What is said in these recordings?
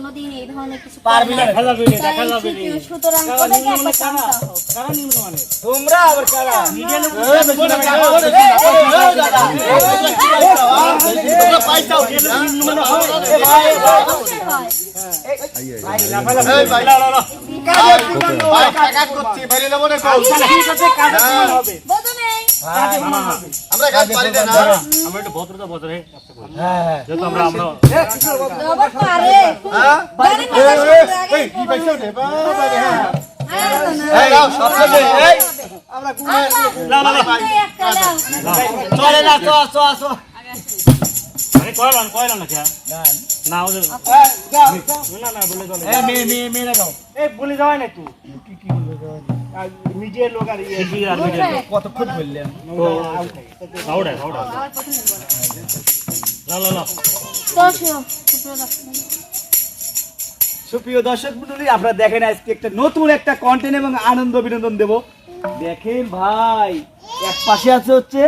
কোনোদিন এই ধরনের কিছু পারবি না, সুতরাং ওদেরকে নিম্ন একবার কারা? কারা নিম্ন মানে? তোমরা আবার কারা মিডিয়া লোক বেশি কারা? এই, এই, এই, এই, দাদা। এই, এই, কি না? এ ভাই, এ ভাই। অবশ্যই হয়। এই ভাই। লা, লা, লা। ভাই, কাজ করছি, বাইরে যাব না কও। ঠিক আছে, কাজে প্রমাণ হবে। বোঝো নেই? কাজে প্রমাণ হবে। আমরা কাজ পারি না? আমরা একটু ভদ্রতা বজায় রেখে কাজটা করি। হ্যাঁ, হ্যাঁ। যেহেতু আমরা আমরা হ্যাঁ? কি হ্যাঁ। চলে না, চ, চ, চ। আরে কয়লাম কয়লাম না খেয়া না যাও। না না বলে চলে ইয়ে আর মিডিয়ার লোক কতক্ষণ বললেন সুপ্রিয় দর্শক। মন্ডলী আপনারা দেখেন আজকে একটা নতুন একটা কন্টেন্ট এবং আনন্দ বিনোদন দেব। দেখেন ভাই এক পাশে আছে হচ্ছে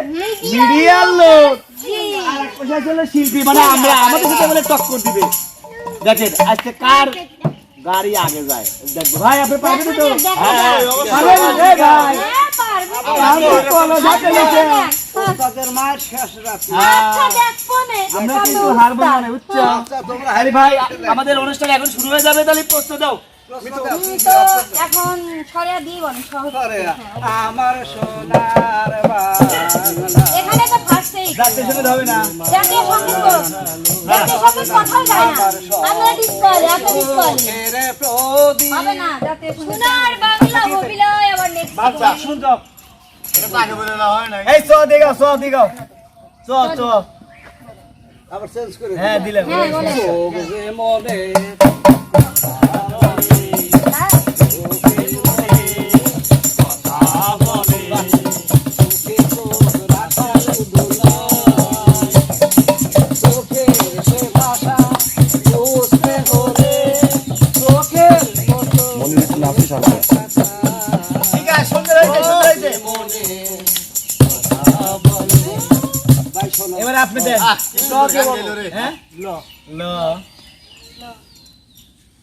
মিডিয়ার লোক। আর এক পাশে আছে হলো শিল্পী মানে আমরা আমাদের সাথে বলে টক্কর দিবে। দেখেন আজকে কার গাড়ি আগে যায়? দেখব। ভাই আপনি পারবেন তো? হ্যাঁ, রে ভাই। হ্যাঁ, তাদের মায়ের শেষ রাত। আমরা কিন্তু হারবো না ভাই আমাদের অনুষ্ঠান এখন শুরু হয়ে যাবে তাহলে প্রশ্ন দাও। এখন সরিয়া আমার সোনার এখানে তো ফার্স্টেই জাতীয় সংগীত হবে না। জাতীয় সংগীত করো সংগীত কথাও যায় না। আমরা ডিসকাল এত ডিসকাল হবে না জাতীয় সোনার বাংলা অভিনয় আবার নেক্সট শুন যাও এই চ দিগ চ দিগ চ চ আবার চেঞ্জ করে হ্যাঁ বলে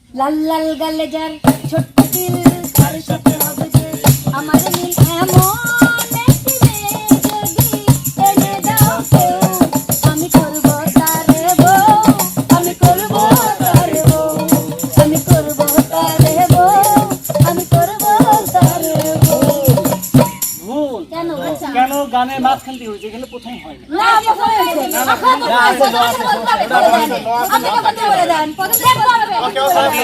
লাল লাল গালে যার ছোট্ট দিল তার সাথে হবে যে আমার নীল এমন গানের দিয়ে হয়েছে এখানে প্রথম হয় না বলে দেন প্রথম দেখব হবে ওকে, ওকে,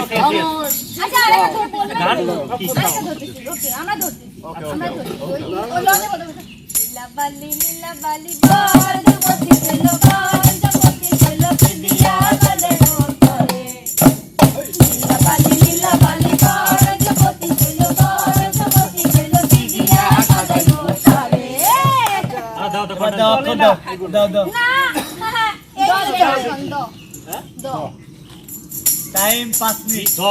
দাও দাও দাও দাও টাইম পাঁচ মিনিট দ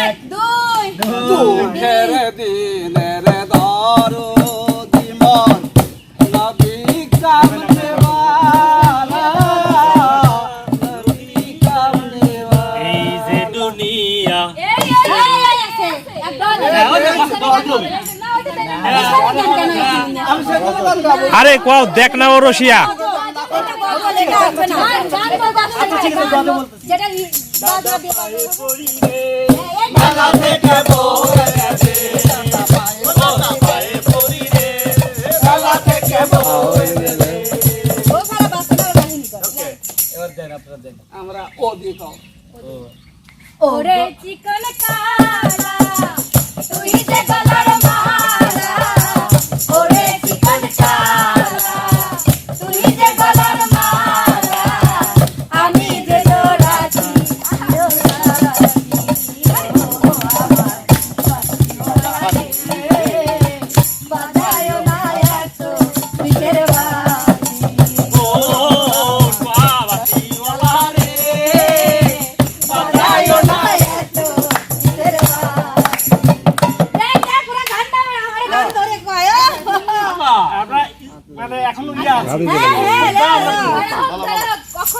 এক দুই দুঃখের দিনের দরদি মন নবী কামনেওয়ালা এই যে দুনিয়া এই এই এই এই আরে কও দেখ না ও রশিয়া। যেটা বাজা দিয়ে ওরে চিকন কালা।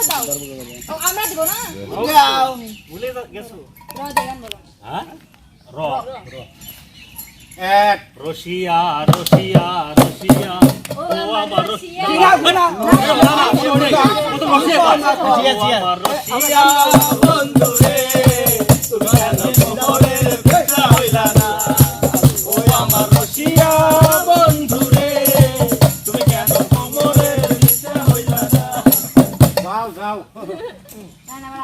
যাও ভুলে গেছো র দে বলো হ্যাঁ র এক রশিয়া রশিয়া রশিয়া ও আমার রশিয়া আছে না রশিয়া বন্ধু রে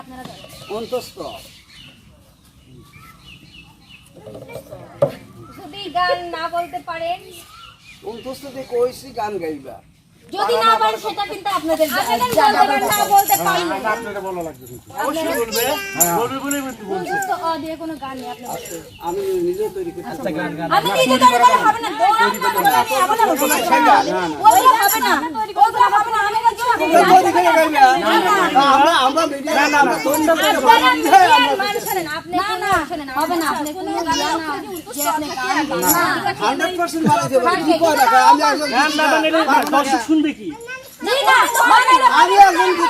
আপনারা ধরো। অন্তস্থ। যদি গান না বলতে পারেন। অন্তস্থতে কইছি গান গাইবা। যদি না পারেন সেটা কিন্তু আপনাদের না বলতে পারেন আপনারা বলা লাগবে অবশ্যই বলবে বলবে বলে কিন্তু বলছে তো অ দিয়ে কোনো গান নেই আপনার আমি নিজে তৈরি করতে আচ্ছা গান গান আমি নিজে তৈরি করে হবে না দৌড় আপনার আমি আবার বলব ওগুলো হবে না ওগুলো হবে না আমি বলছি তৈরি করে গাইবা আমরা আমরা মিডিয়া না না আমরা তৈরি করে হবে না আপনি কোনো না যে আপনি গান না 100% মারা দেব কি কয় রাখা আমি একজন গান না শুনবে কি জি না মানে আমি একজন মানে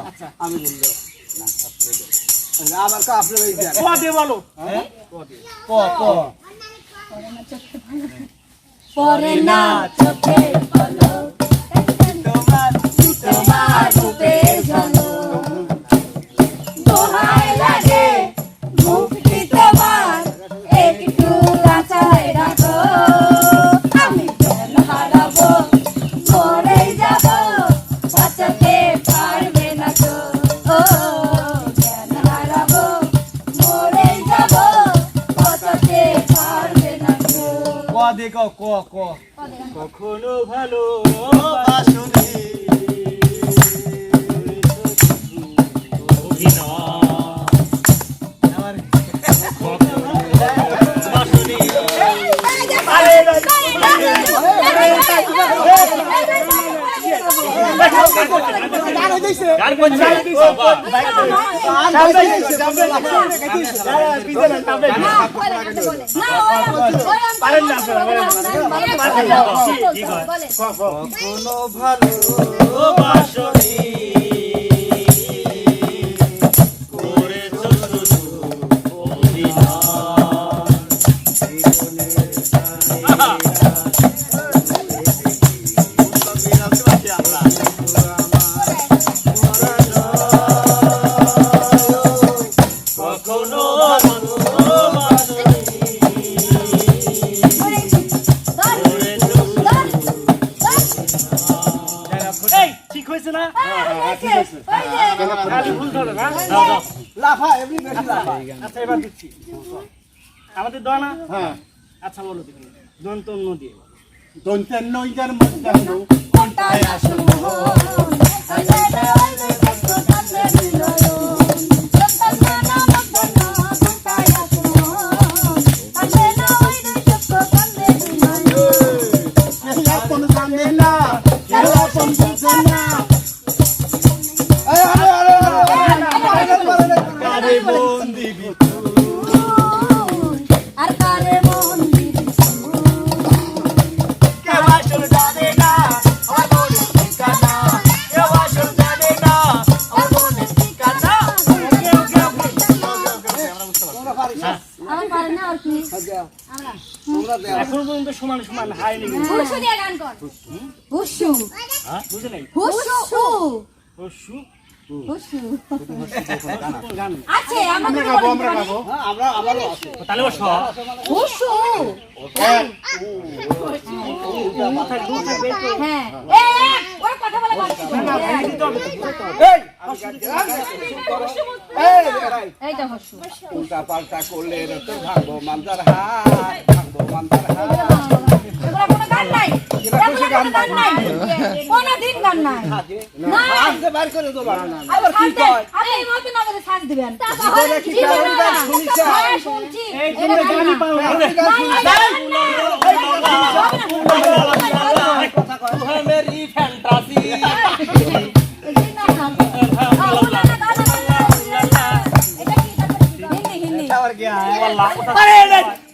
আচ্ছা আমি বলল আবার কা আপনি ওই দেন ক দিয়ে বলো ক ক পরে না চোখে ক দে ক ক ক কখনো কোনো ভালো বাসনি আচ্ছা এবার দিচ্ছি। আমাদের দোয়া না? হ্যাঁ। আচ্ছা বলো দেখি। দন্ত নদী। দন্তের নইজার মধ্যে আসুন হুসু দিয়ে গান কর। হুসু হ্যাঁ? বুঝে হুসু হুসু আছে আমাদের গাবো আমরা গাবো হ্যাঁ আমরা আমারও আছে। তাহলে ও হুসু হ্যাঁ। এ ওরা কথা বলে পারছি এই এই এই এইটা হুসু উল্টা পাল্টা করলে তো ভাগবো মান্দার হাত ভাগবো মান্দার হাত গান নাই গান নাই কোনো দিন গান নাই না আজকে বাইর করে দেবো আবার কি কয় আপনি মত না করে সাজ দিবেন কি গান? হ্যাঁ শুনছি এই তোমরা গানই পাও না নাই, নাই, নাই, নাই। तू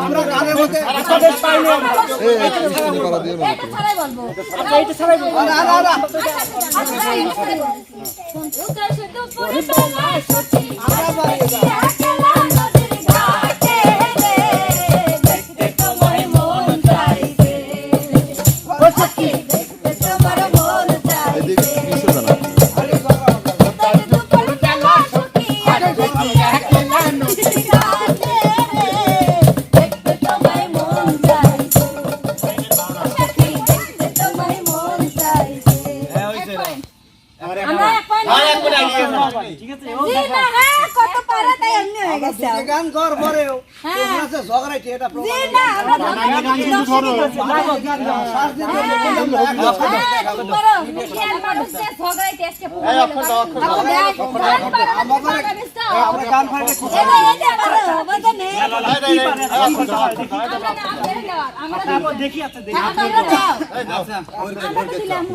আমরা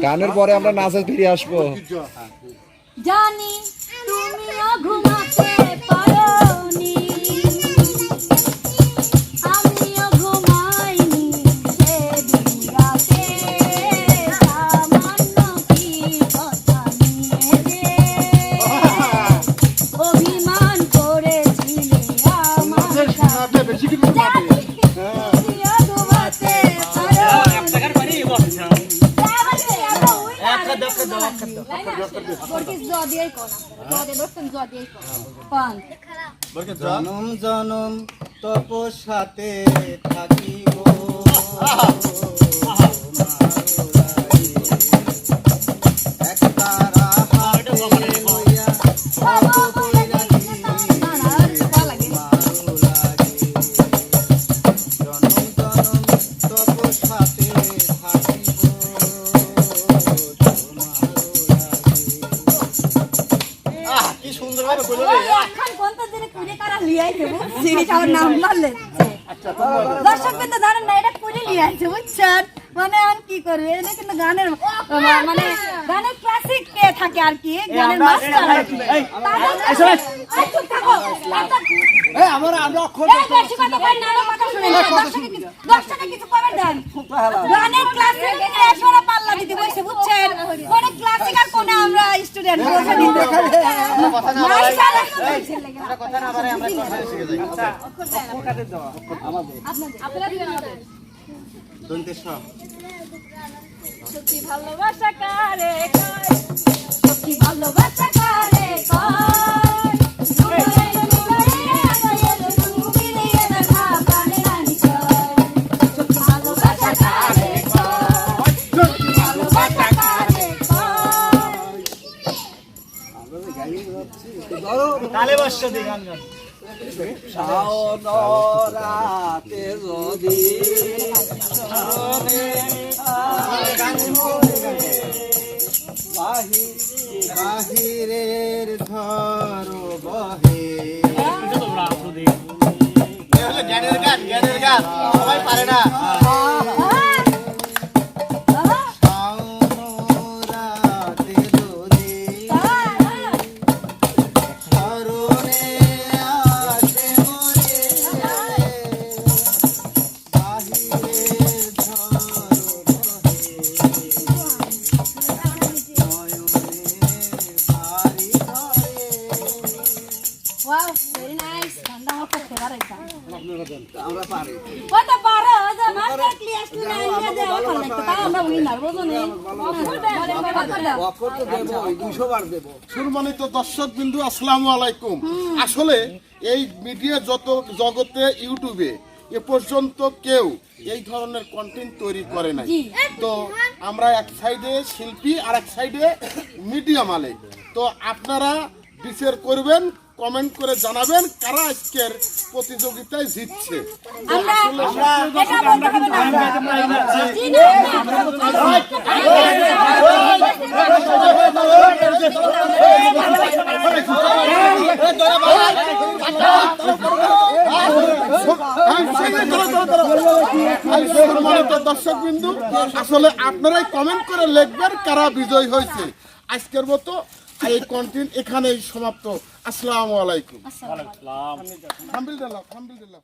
গানের পরে আমরা নাচে ফিরে আসব জানি তুমিও ঘুমাতে পারোনি জনম জনম তপস্যাতে থাকিব। দর্শক কিন্তু জানেন না এটা করে নিয়ে আছে বুঝছেন? মানে আর কি করবে? এটা কিন্তু গানের মানে গানের ক্লাসিক কে থাকে আর কি? গানের মাস্টার আর কি। আমরা আমরা অক্ষর বেশি কথা কই না, কথা শুনেন। না, দর্শকে কিছু- দর্শকে কিছু কমেন্ট দেন। গানের ক্লাসিক নিয়ে পাল্লা দিতে বসে, বুঝছেন? কোনে ক্লাসিক আর কোনে আমরা স্টুডেন্ট নিতে। আপনাদের- আপনারা। সত্যি ভালোবাসা কারে কয়? সত্যি ভালোবাসা কারে কয়? দিয়ে গান গান রাতে যদি বাহিরের ঝড় বহে গান গান সবাই পারে না। পারি নিয়ে আমার লাগতো। তাও নার্ভাস নেই সম্মানিত দর্শক বিন্দু আসসালামু আলাইকুম। আসলে এই মিডিয়া যত জগতে ইউটিউবে এ পর্যন্ত কেউ এই ধরনের কন্টেন্ট তৈরি করে নাই। তো আমরা এক সাইডে শিল্পী আর এক সাইডে মিডিয়া মালিক। তো আপনারা বিচার করবেন কমেন্ট করে জানাবেন কারা আজকের প্রতিযোগিতায় জিতছে। দর্শক বিন্দু আসলে আপনারাই কমেন্ট করে লিখবেন কারা বিজয় হয়েছে। আজকের মতো এই কন্টেন্ট এখানেই সমাপ্ত। আসসালামু আলাইকুম। আলহামদুলিল্লাহ আলহামদুলিল্লাহ।